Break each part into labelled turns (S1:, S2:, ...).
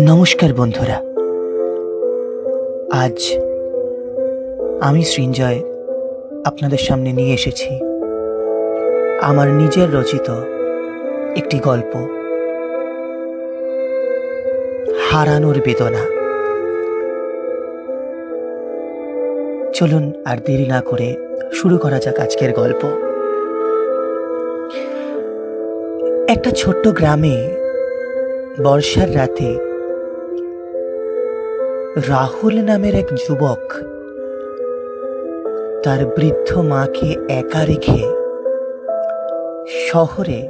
S1: নমস্কার বন্ধুরা। আজ আমি সৃঞ্জয় আপনাদের সামনে নিয়ে এসেছি আমার নিজের রচিত একটি গল্প। হারানোর বেদনা। চলুন আর দেরি না করে শুরু করা যাক আজকের গল্প। একটা ছোট্ট গ্রামে বর্ষার রাতে রাহুল নামের এক যুবক। তার বৃদ্ধ মাকে একা রেখে শহরে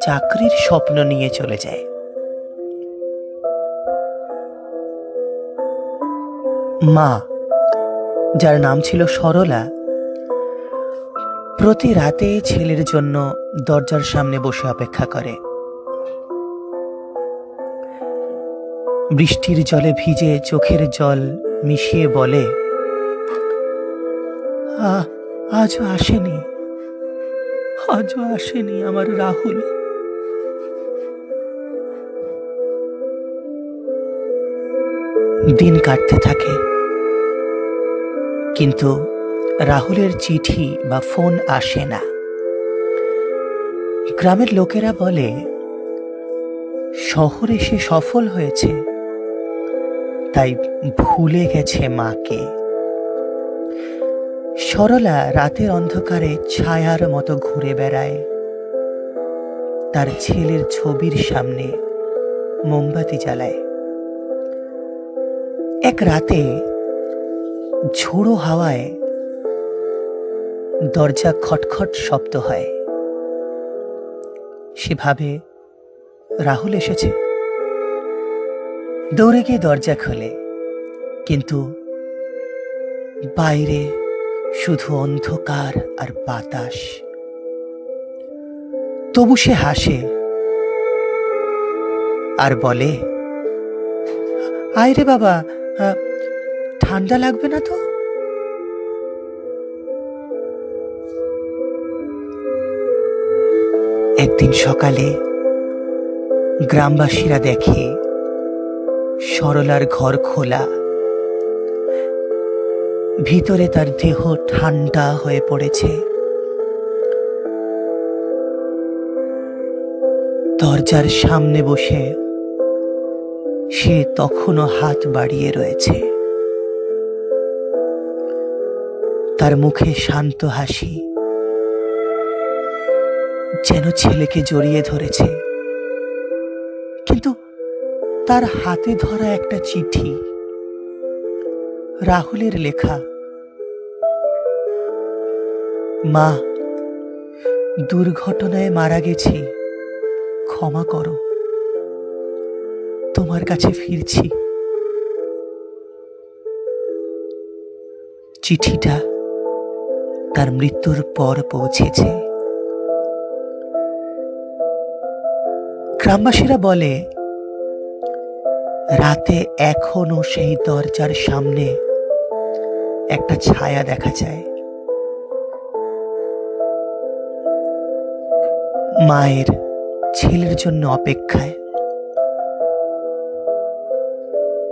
S1: চাকরির স্বপ্ন নিয়ে চলে যায়। মা, যার নাম ছিল সরলা, প্রতি রাতে ছেলের জন্য দরজার সামনে বসে অপেক্ষা করে। বৃষ্টির জলে ভিজে চোখের জল মিশিয়ে বলে "আ- আজও আসেনি আজও আসেনি আমার রাহুল। দিন কাটতে থাকে, কিন্তু রাহুলের চিঠি বা ফোন আসে না। গ্রামের লোকেরা বলে, শহরে সে সফল হয়েছে। তাই ভুলে গেছে মাকে। সরলা রাতের অন্ধকারে ছায়ার মতো ঘুরে বেড়ায়। তার ছেলের ছবির সামনে মোমবাতি জ্বালায়। এক রাতে ঝোড়ো হাওয়ায় দরজা খটখট শব্দ হয়। সে ভাবে রাহুল এসেছে। দৌড়ে গিয়ে দরজা খোলে। কিন্তু বাইরে শুধু অন্ধকার আর বাতাস। তবু সে হাসে আর বলে, আয়রে বাবা ঠান্ডা লাগবে না তো? একদিন সকালে গ্রামবাসীরা দেখে সরলার ঘর খোলা। ভিতরে তার দেহ ঠান্ডা হয়ে পড়েছে। দরজার সামনে বসে সে তখনও হাত বাড়িয়ে রয়েছে। তার মুখে শান্ত হাসি, যেন ছেলেকে জড়িয়ে ধরেছে। তার হাতে ধরা একটা চিঠি। রাহুলের লেখা, মা, দুর্ঘটনায় মারা গেছি, ক্ষমা করো। তোমার কাছে ফিরছি। চিঠিটা তার মৃত্যুর পর পৌঁছেছে। গ্রামবাসীরা বলে রাতে এখনও সেই দরজার সামনে একটা ছায়া দেখা যায়। মায়ের ছেলের জন্য অপেক্ষায়।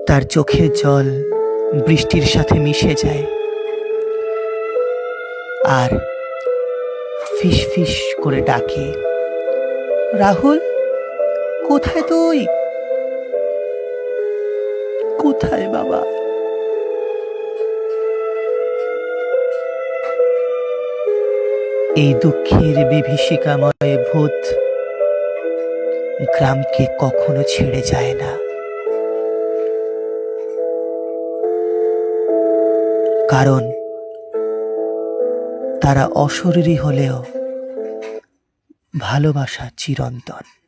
S1: তার চোখের জল বৃষ্টির সাথে মিশে যায়। আর ফিস ফিস করে ডাকে, রাহুল, কোথায় তুই? কোথায়, বাবা? এই দুঃখের বিভীষিকাময় ভূত গ্রামকে কখনো ছেড়ে যায় না। কারণ তারা অশরীরী হলেও ভালোবাসা চিরন্তন।